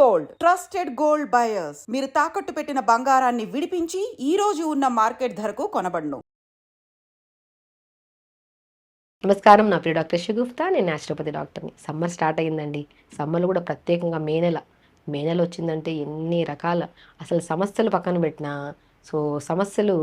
Gold. Trusted gold buyers. మీరు తాకట్టు పెట్టిన బంగారాన్ని విడిపించి ఈ రోజు ఉన్న మార్కెట్ ధరకు కొనబడును. నమస్కారం. నా పేరు డాక్టర్ షుగుప్తా నేను నేచురోపతి డాక్టర్ని. సమ్మర్ స్టార్ట్ అయ్యిందండి. సమ్మర్లో కూడా ప్రత్యేకంగా మే నెల మే నెల వచ్చిందంటే ఎన్ని రకాల అసలు సమస్యలు పక్కన పెట్టినా సో సమస్యలు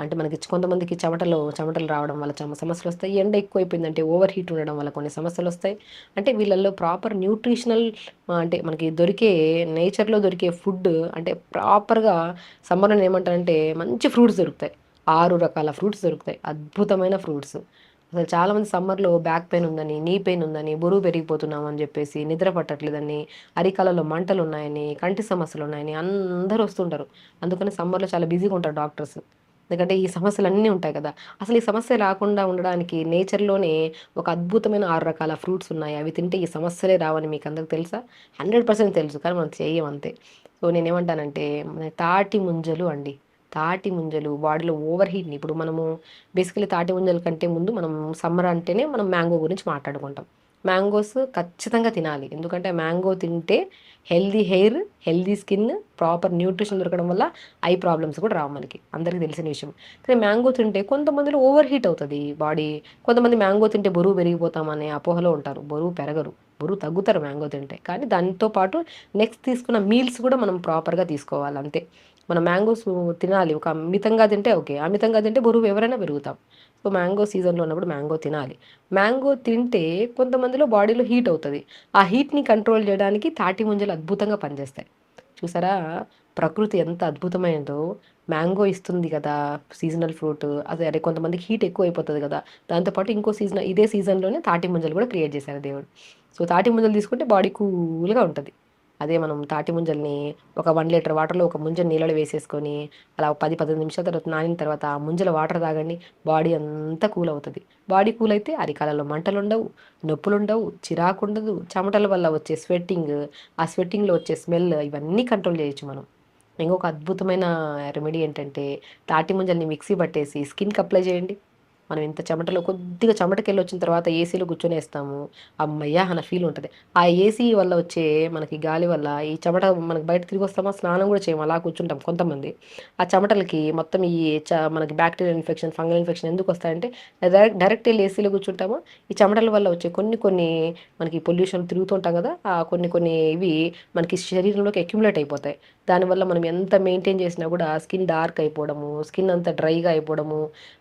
అంటే మనకి కొంతమందికి చెమటలు చెమటలు రావడం వల్ల చమ సమస్యలు వస్తాయి. ఎండ ఎక్కువైపోయిందంటే ఓవర్ హీట్ ఉండడం వల్ల కొన్ని సమస్యలు వస్తాయి. అంటే వీళ్ళల్లో ప్రాపర్ న్యూట్రిషనల్ అంటే మనకి దొరికే నేచర్లో దొరికే ఫుడ్ అంటే ప్రాపర్గా సమ్మర్లో ఏమంటారంటే మంచి ఫ్రూట్స్ దొరుకుతాయి. ఆరు రకాల ఫ్రూట్స్ దొరుకుతాయి. అద్భుతమైన ఫ్రూట్స్. అసలు చాలామంది సమ్మర్లో బ్యాక్ పెయిన్ ఉందని నీ పెయిన్ ఉందని బరువు పెరిగిపోతున్నాం అని చెప్పేసి నిద్ర పట్టట్లేదని అరికాలలో మంటలు ఉన్నాయని కంటి సమస్యలు ఉన్నాయని అందరూ వస్తుంటారు. అందుకని సమ్మర్లో చాలా బిజీగా ఉంటారు డాక్టర్స్. ఎందుకంటే ఈ సమస్యలు అన్నీ ఉంటాయి కదా. అసలు ఈ సమస్య రాకుండా ఉండడానికి నేచర్లోనే ఒక అద్భుతమైన ఆరు రకాల ఫ్రూట్స్ ఉన్నాయి. అవి తింటే ఈ సమస్యలే రావని మీకు అందరికి తెలుసా? హండ్రెడ్ పర్సెంట్ తెలుసు. కానీ మనం చేయమంతే అంతే. సో నేనేమంటానంటే తాటి ముంజలు అండి. తాటి ముంజలు బాడీలో ఓవర్ హీట్ని ఇప్పుడు మనము బేసికలీ తాటి ముంజల కంటే ముందు మనం సమ్మర్ అంటేనే మనం మ్యాంగో గురించి మాట్లాడుకుంటాం. మ్యాంగోస్ ఖచ్చితంగా తినాలి. ఎందుకంటే మ్యాంగో తింటే healthy hair healthy skin proper nutrition దొరకడం వల్ల ఐ ప్రాబ్లమ్స్ కూడా రావు మనకి. అందరికీ తెలిసిన విషయం. కానీ మ్యాంగో తింటే కొంతమందిలో ఓవర్ హీట్ అవుతుంది బాడీ కొంతమంది మ్యాంగో తింటే బరువు పెరిగిపోతామనే అపోహలో ఉంటారు. బరువు పెరగరు. బరువు తగ్గుతారు మ్యాంగో తింటే. కానీ దాంతో పాటు నెక్స్ట్ తీసుకున్న మీల్స్ కూడా మనం ప్రాపర్గా తీసుకోవాలి. అంతే. మనం మ్యాంగోస్ తినాలి. ఒక అమితంగా తింటే ఓకే. అమితంగా తింటే బరువు ఎవరైనా పెరుగుతాం. సో మ్యాంగో సీజన్లో ఉన్నప్పుడు మ్యాంగో తినాలి. మ్యాంగో తింటే కొంతమందిలో బాడీలో హీట్ అవుతుంది. ఆ హీట్ని కంట్రోల్ చేయడానికి తాటి ముంజలు అద్భుతంగా పనిచేస్తాయి. చూసారా? ప్రకృతి ఎంత అద్భుతమైనదో మ్యాంగో ఇస్తుంది కదా సీజనల్ ఫ్రూట్. అదే అదే కొంతమందికి హీట్ ఎక్కువ అయిపోతుంది కదా దాంతోపాటు ఇంకో సీజన్ ఇదే సీజన్లోనే తాటి ముంజలు కూడా క్రియేట్ చేశారు దేవుడు. సో తాటి ముంజలు తీసుకుంటే బాడీ కూల్గా ఉంటుంది. అదే మనం తాటి ముంజల్ని ఒక వన్ లీటర్ వాటర్లో ఒక ముంజ నీళ్ళలో వేసేసుకొని అలా ఒక పది పదిహేను నిమిషాల తర్వాత నానిన తర్వాత ఆ ముంజల వాటర్ తాగండి. బాడీ అంతా కూల్ అవుతుంది. బాడీ కూల్ అయితే అరికాలలో మంటలు ఉండవు నొప్పులు ఉండవు చిరాకు ఉండదు చెమటల వల్ల వచ్చే స్వెట్టింగ్ ఆ స్వెట్టింగ్లో వచ్చే స్మెల్ ఇవన్నీ కంట్రోల్ చేయొచ్చు మనం. ఇంకొక అద్భుతమైన రెమెడీ ఏంటంటే తాటి ముంజల్ని మిక్సీ పట్టేసి స్కిన్కి అప్లై చేయండి. మనం ఇంత చెమటలో కొద్దిగా చెమటకెళ్ళి వచ్చిన తర్వాత ఏసీలో కూర్చొనేస్తాము. అమ్మయ్యా అన్న ఫీల్ ఉంటుంది. ఆ ఏసీ వల్ల వచ్చే మనకి గాలి వల్ల ఈ చెమట మనకి బయట తిరిగి వస్తామా? స్నానం కూడా చేయము? అలా కూర్చుంటాం కొంతమంది. ఆ చెమటలకి మొత్తం ఈ చ మనకి బ్యాక్టీరియల్ ఇన్ఫెక్షన్ ఫంగల్ ఇన్ఫెక్షన్ ఎందుకు వస్తాయంటే డైరెక్ట్ డైరెక్ట్ వెళ్ళి ఏసీలో కూర్చుంటాము? ఈ చెమటల వల్ల వచ్చే కొన్ని కొన్ని మనకి పొల్యూషన్ తిరుగుతుంటాం కదా ఆ కొన్ని కొన్ని ఇవి మనకి శరీరంలోకి అక్యుములేట్ అయిపోతాయి. దానివల్ల మనం ఎంత మెయింటైన్ చేసినా కూడా స్కిన్ డార్క్ అయిపోవడము స్కిన్ అంతా డ్రైగా అయిపోవడము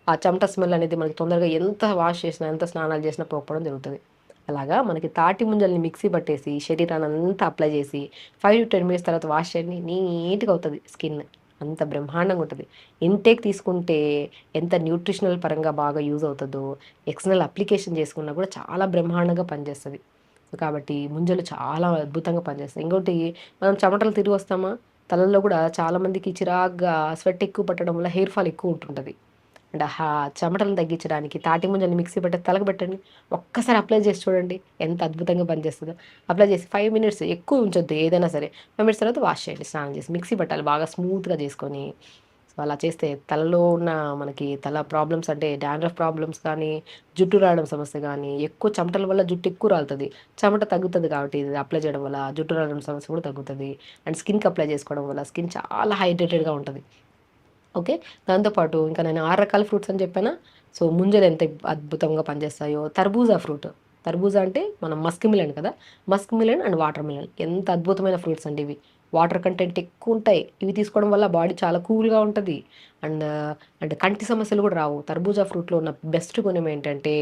ఆ చెమట స్మెల్ అనేది మనకి తొందరగా ఎంత వాష్ చేసినా ఎంత స్నానాలు చేసినా పోకపోవడం జరుగుతుంది. అలాగా మనకి తాటి ముంజల్ని మిక్సీ పట్టేసి శరీరాన్ని అంతా అప్లై చేసి ఫైవ్ టు టెన్ మినిట్స్ తర్వాత వాష్ చేయండి నీట్గా అవుతుంది స్కిన్. అంత బ్రహ్మాండంగా ఉంటుంది. ఇంటేక్ తీసుకుంటే ఎంత న్యూట్రిషనల్ పరంగా బాగా యూజ్ అవుతుందో ఎక్స్టర్నల్ అప్లికేషన్ చేసుకున్నా కూడా చాలా బ్రహ్మాండంగా పనిచేస్తుంది. కాబట్టి ముంజలు చాలా అద్భుతంగా పనిచేస్తాయి. ఇంకోటి మనం చెమటలు తిరిగి వస్తామా? తలలో కూడా చాలామందికి చిరాగ్గా స్వెట్ ఎక్కువ పట్టడం వల్ల హెయిర్ ఫాల్ ఎక్కువ ఉంటుంటుంది. అండ్ ఆ చెమటలను తగ్గించడానికి తాటి ముంజల్ని మిక్సీ పెట్టి తలకు పెట్టండి ఒక్కసారి అప్లై చేసి చూడండి ఎంత అద్భుతంగా పనిచేస్తుందో. అప్లై చేసి ఫైవ్ మినిట్స్ ఎక్కువ ఉంచొద్దు ఏదైనా సరే. ఫైవ్ మినిట్స్ తర్వాత వాష్ చేయండి స్నానం చేసి మిక్సీ పెట్టాలి బాగా స్మూత్గా చేసుకొని. సో అలా చేస్తే తలలో ఉన్న మనకి తల ప్రాబ్లమ్స్ అంటే డాండ్రఫ్ ప్రాబ్లమ్స్ కానీ జుట్టు రావడం సమస్య కానీ ఎక్కువ చెమటల వల్ల జుట్టు ఎక్కువ రాలుతుంది. చెమట తగ్గుతుంది కాబట్టి ఇది అప్లై చేయడం వల్ల జుట్టు రావడం సమస్య కూడా తగ్గుతుంది. అండ్ స్కిన్కి అప్లై చేసుకోవడం వల్ల స్కిన్ చాలా హైడ్రేటెడ్గా ఉంటుంది. ఓకే? దాంతోపాటు ఇంకా నేను ఆరు రకాల ఫ్రూట్స్ అని చెప్పానా? సో ముంజలు ఎంత అద్భుతంగా పనిచేస్తాయో. తర్బూజా ఫ్రూట్. తర్బూజా అంటే మనం మస్క్ మిలన్ కదా? Musk melon and water melon. ఎంత అద్భుతమైన ఫ్రూట్స్ అండి ఇవి. వాటర్ కంటెంట్ ఎక్కువ ఉంటాయి. ఇవి తీసుకోవడం వల్ల బాడీ చాలా కూల్గా ఉంటుంది. అండ్ అంటే కంటి సమస్యలు కూడా రావు. తర్బూజా ఫ్రూట్లో ఉన్న బెస్ట్ గుణం ఏంటంటే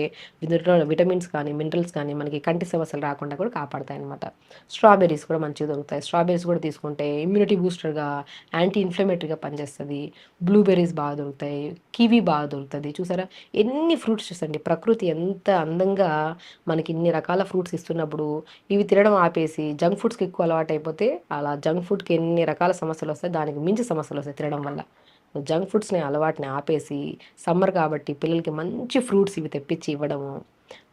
ఇందులో విటమిన్స్ కానీ మినరల్స్ కానీ మనకి కంటి సమస్యలు రాకుండా కూడా కాపాడతాయి అనమాట స్ట్రాబెర్రీస్ కూడా మంచిగా దొరుకుతాయి. స్ట్రాబెర్రీస్ కూడా తీసుకుంటే ఇమ్యూనిటీ బూస్టర్గా యాంటీ ఇన్ఫ్లమేటరీగా పనిచేస్తుంది. బ్లూబెర్రీస్ బాగా దొరుకుతాయి. కివీ బాగా దొరుకుతుంది. చూసారా? ఎన్ని ఫ్రూట్స్ చూసండి? ప్రకృతి ఎంత అందంగా మనకి ఇన్ని రకాల ఫ్రూట్స్ ఇస్తున్నప్పుడు ఇవి తినడం ఆపేసి జంక్ ఫుడ్స్కి ఎక్కువ అలవాటు అయిపోతే అలా జంక్ ఫుడ్కి ఎన్ని రకాల సమస్యలు వస్తాయి దానికి మించి సమస్యలు వస్తాయి తినడం వల్ల. జంక్ ఫుడ్స్ని అలవాటుని ఆపేసి సమ్మర్ కాబట్టి పిల్లలకి మంచి ఫ్రూట్స్ ఇవి తెప్పించి ఇవ్వడము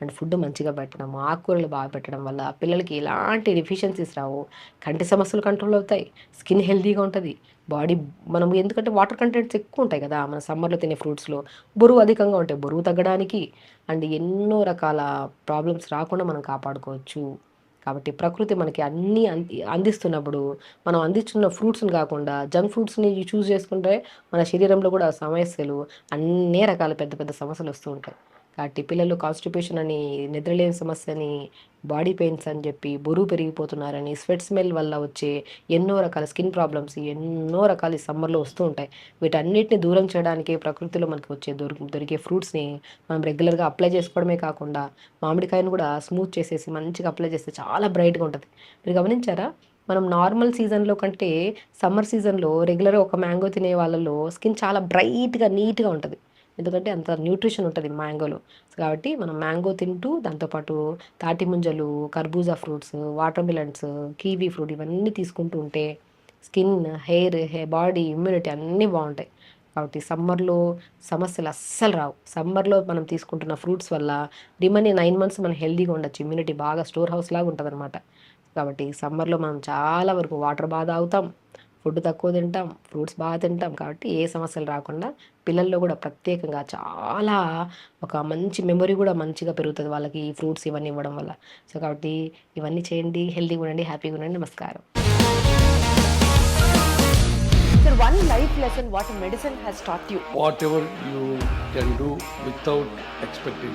అండ్ ఫుడ్ మంచిగా పెట్టడం ఆకుకూరలు బాగా పెట్టడం వల్ల పిల్లలకి ఎలాంటి డిఫిషియన్సీస్ రావు. కంటి సమస్యలు కంట్రోల్ అవుతాయి స్కిన్ హెల్తీగా ఉంటుంది బాడీ మనం ఎందుకంటే వాటర్ కంటెంట్స్ ఎక్కువ ఉంటాయి కదా మన సమ్మర్లో తినే ఫ్రూట్స్లో. బరువు అధికంగా ఉంటాయి బరువు తగ్గడానికి అండ్ ఎన్నో రకాల ప్రాబ్లమ్స్ రాకుండా మనం కాపాడుకోవచ్చు. కాబట్టి ప్రకృతి మనకి అన్నీ అంది అందిస్తున్నప్పుడు మనం అందిస్తున్న ఫ్రూట్స్ని కాకుండా జంక్ ఫ్రూట్స్ని చూస్ చేసుకుంటే మన శరీరంలో కూడా సమస్యలు అన్ని రకాల పెద్ద పెద్ద సమస్యలు వస్తూ ఉంటాయి. కాబట్టి పిల్లలు కాన్స్టిపేషన్ అని నిద్రలేని సమస్య అని బాడీ పెయిన్స్ అని చెప్పి బరువు పెరిగిపోతున్నారని స్వెట్ స్మెల్ వల్ల వచ్చే ఎన్నో రకాల స్కిన్ ప్రాబ్లమ్స్ ఎన్నో రకాల సమ్మర్లో వస్తూ ఉంటాయి. వీటన్నిటిని దూరం చేయడానికి ప్రకృతిలో మనకి వచ్చే దొరి దొరికే ఫ్రూట్స్ని మనం రెగ్యులర్గా అప్లై చేసుకోవడమే కాకుండా మామిడికాయను కూడా స్మూత్ చేసేసి మంచిగా అప్లై చేస్తే చాలా బ్రైట్గా ఉంటుంది. మీరు గమనించారా? మనం నార్మల్ సీజన్లో కంటే సమ్మర్ సీజన్లో రెగ్యులర్గా ఒక మ్యాంగో తినే వాళ్ళలో స్కిన్ చాలా బ్రైట్గా నీట్గా ఉంటుంది. ఎందుకంటే అంత న్యూట్రిషన్ ఉంటుంది మ్యాంగోలో. కాబట్టి మనం మ్యాంగో తింటూ దాంతోపాటు తాటి ముంజలు కర్బూజా fruits water melons kiwi fruit ఇవన్నీ తీసుకుంటూ ఉంటే స్కిన్ హెయిర్ హే బాడీ ఇమ్యూనిటీ అన్నీ బాగుంటాయి. కాబట్టి సమ్మర్లో సమస్యలు అస్సలు రావు. సమ్మర్లో మనం తీసుకుంటున్న ఫ్రూట్స్ వల్ల రిమైనింగ్ నైన్ మంత్స్ మనం హెల్దీగా ఉండొచ్చు. ఇమ్యూనిటీ బాగా స్టోర్ హౌస్ లాగా ఉంటుంది అనమాట కాబట్టి సమ్మర్లో మనం చాలా వరకు వాటర్ బాగా తాగుతాం. ఫుడ్ తక్కువ తింటాం ఫ్రూట్స్ బాగా తింటాం కాబట్టి ఏ సమస్యలు రాకుండా పిల్లల్లో కూడా ప్రత్యేకంగా చాలా ఒక మంచి మెమొరీ కూడా మంచిగా పెరుగుతుంది వాళ్ళకి ఈ ఫ్రూట్స్ ఇవన్నీ ఇవ్వడం వల్ల సో కాబట్టి ఇవన్నీ చేయండి హెల్తీగా ఉండండి హ్యాపీగా ఉండండి నమస్కారం Sir, one life lesson what medicine has taught you. whatever you can do without expecting.